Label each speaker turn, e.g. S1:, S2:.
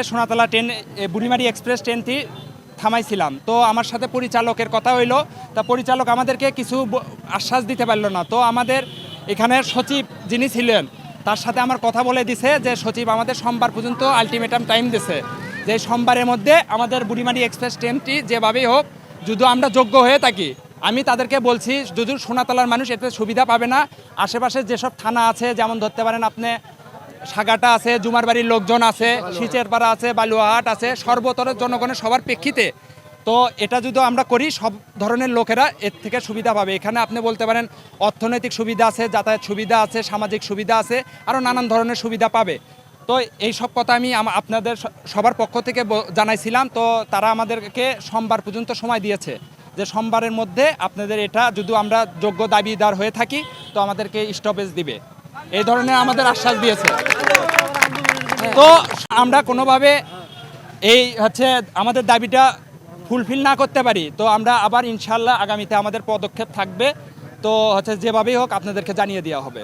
S1: Sonatala train Burimari express ট্রেনটি থামাইছিলাম। তো আমার সাথে পরিচালকের কথা হইল, তা পরিচালক আমাদেরকে কিছু আশ্বাস দিতে পারল না। তো আমাদের এখানের সচিব যিনি ছিলেন, তার সাথে আমার কথা বলে দিছে যে, সচিব, আমাদের সোমবার পর্যন্ত আলটিমেটাম টাইম দিছে। যে সোমবারের মধ্যে আমাদের বুড়িমারি এক্সপ্রেস ট্রেনটি যেভাবেই হোক যদি আমরা যোগ্য হয়ে থাকি, আমি তাদেরকে বলছি যদি সোনাতলার মানুষ এতে সুবিধা পাবে না, আশেপাশে যেসব থানা আছে, যেমন ধরতে পারেন আপনি সাগাটা আছে জুমার বাড়ির লোকজন আছে সিচেরপাড়া আছে বালুয়াহাট আছে সর্বতরের জনগণের সবার প্রেক্ষিতে। তো এটা যদি আমরা করি সব ধরনের লোকেরা এর থেকে সুবিধা পাবে। এখানে আপনি বলতে পারেন অর্থনৈতিক সুবিধা আছে যাতায়াত সুবিধা আছে সামাজিক সুবিধা আছে আরও নানান ধরনের সুবিধা পাবে। তো এই সব কথা আমি আপনাদের সবার পক্ষ থেকে জানাইছিলাম। তো তারা আমাদেরকে সোমবার পর্যন্ত সময় দিয়েছে যে সোমবারের মধ্যে আপনাদের এটা যদি আমরা যোগ্য দাবিদার হয়ে থাকি তো আমাদেরকে স্টপেজ দিবে। এই ধরনের আমাদের আশ্বাস দিয়েছে। তো আমরা কোনোভাবে এই হচ্ছে আমাদের দাবিটা ফুলফিল না করতে পারি। তো আমরা আবার ইনশাল্লাহ আগামীতে আমাদের পদক্ষেপ থাকবে। তো হচ্ছে যেভাবেই হোক আপনাদেরকে জানিয়ে দেওয়া হবে।